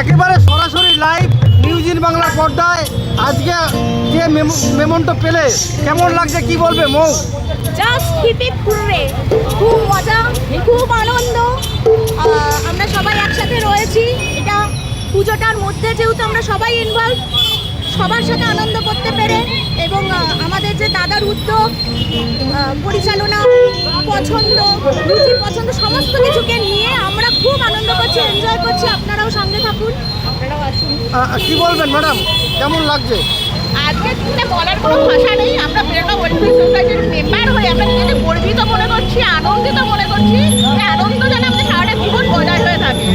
একেবারে সরাসরি live news in বাংলার পর্দায় আজকে যে মেমনটা পেলে, কেমন লাগছে, কি বলবে, মৌ? খুব মজা, খুব আনন্দ। আমরা সবাই একসাথে রয়েছি। এটা পুজোটার মধ্যে যেহেতু আমরা সবাই সবার সাথে আনন্দ করতে পেরে এবং আমাদের যে দাদার পরিচালনা, পছন্দ, রুচি পছন্দ, সমস্ত কিছুকে নিয়ে আমরা খুব আনন্দ করছি আপনারাও সঙ্গে থাকুন। আপনারাও আসুন। কি বলবেন ম্যাডাম? কেমন লাগছে? আজকে দিনে বলার কোনো ভাষা নেই আমরা প্রেরণা ওয়েলফেয়ার সোসাইটির মেম্বার হয়ে আমরা নিজেদের গর্বিত মনে করছি আনন্দিত মনে করছি এই আনন্দ যেন আমাদের সারাটা জীবন বজায় হয়ে থাকে।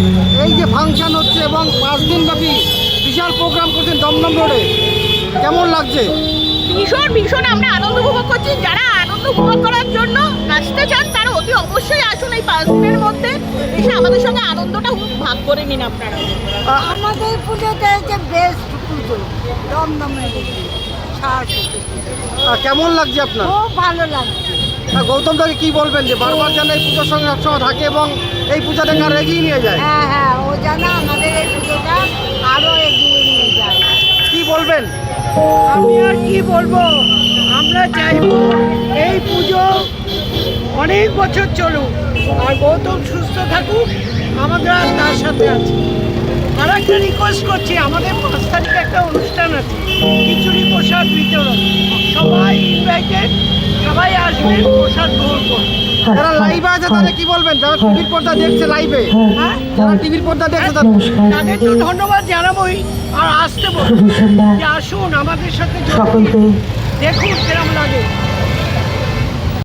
এই যে ফাংশন হচ্ছে এবং পাঁচ দিন ব্যাপী বিশাল প্রোগ্রাম করছেন দমদম রোডে কেমন লাগছে? ভীষণ ভীষণ আমরা আনন্দ উপভোগ করছি। যারা আনন্দ উপভোগ করার জন্য নাচতে চান তারা অতি অবশ্যই আসুন এই পাঁচ দিনের এসে আমাদের সঙ্গে আনন্দটা ভাগ করে নিন আপনারা। আমাদের পুজোটা হচ্ছে বেস্ট পুজো। আহ, কেমন লাগছে আপনার? খুব ভালো লাগছে। গৌতম দাকে কি বলবেন যে বারবার যেন এই পুজোর সঙ্গে সবসময় থাকে এবং এই পূজাটাকে আর এগিয়ে নিয়ে যায়? হ্যাঁ হ্যাঁ ও যেন আমাদের এই পুজোটা আরও এগিয়ে নিয়ে যায়। কি বলবেন? আমি আর কি বলব? আমরা চাইব এই পুজো অনেক বছর চলুক। আর গৌতম সুস্থ থাকুক আমরা তার সাথে আছি। আর একটা রিকোয়েস্ট করছি আমাদের পাঁচ তারিখে একটা অনুষ্ঠান আছে খিচুড়ি প্রসাদ বিতরণ। সবাই ইনভাইটেড সবাই আসবেন প্রসাদ গ্রহণ করুন। যারা লাইভে আছে তাদের কি বলবেন? যারা টিভির পর্দা দেখছে লাইভে হ্যাঁ যারা টিভির পর্দা দেখছে তাদের তো ধন্যবাদ জানাবোই আর আসতে বলব যে আসুন আমাদের সাথে। দেখুন কিরম লাগে।